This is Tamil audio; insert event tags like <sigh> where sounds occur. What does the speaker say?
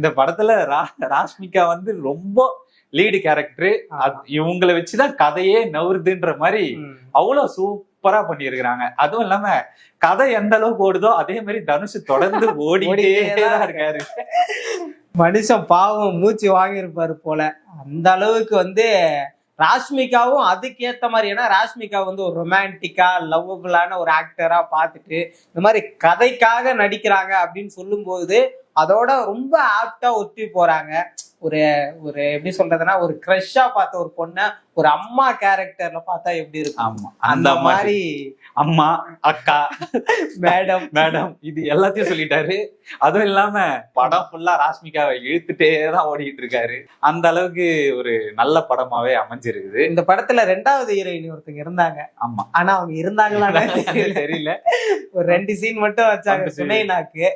இந்த படத்துல ராஷ்மிகா வந்து ரொம்ப லீடு கேரக்டர் இவங்களை வச்சுதான் கதையே நவுறுதுன்ற மாதிரி. அவ்வளவு சூப்பரா பண்ணியிருக்கிறாங்க. அதுவும் இல்லாம கதை எந்த அளவுக்கு ஓடுதோ அதே மாதிரி தனுஷ் தொடர்ந்து <laughs> ஓடிட்டே தான் இருக்காரு. மனுஷன் பாவம் மூச்சு வாங்கியிருப்பாரு போல. அந்த அளவுக்கு வந்து ராஷ்மிகாவும் அதுக்கேற்ற மாதிரி ஏன்னா ராஷ்மிகா வந்து ஒரு ரொமான்டிக்கா லவ்வபுளான ஒரு ஆக்டரா பார்த்துட்டு இந்த மாதிரி கதைக்காக நடிக்கிறாங்க அப்படின்னு சொல்லும்போது அதோட ரொம்ப ஆப்டா ஒட்டி போறாங்க. ஒரு ஒரு எப்படி சொல்றதுன்னா ஒரு க்ரஷ்ஷா பார்த்த ஒரு பொண்ண ஒரு அம்மா கேரக்டர்ல பார்த்தா எப்படி இருக்கும்? ஆமா. அந்த மாதிரி அம்மா அக்கா மேடம். மேடம் இது எல்லாத்தையும் சொல்லிட்டாரு. அதுவும் இல்லாம படம் ஃபுல்லா ராஷ்மிகாவை இழுத்துட்டே தான் ஓடிட்டு இருக்காரு. அந்த அளவுக்கு ஒரு நல்ல படமாவே அமைஞ்சிருக்குது. இந்த படத்துல ரெண்டாவது ஹீரோயின் ஒருத்தங்க இருந்தாங்க. ஆமா. ஆனா அவங்க இருந்தாங்களான்னு <laughs> தெரியல. தெரியல. ஒரு ரெண்டு சீன் மட்டும் வச்சாங்க. சுனைனாக்கு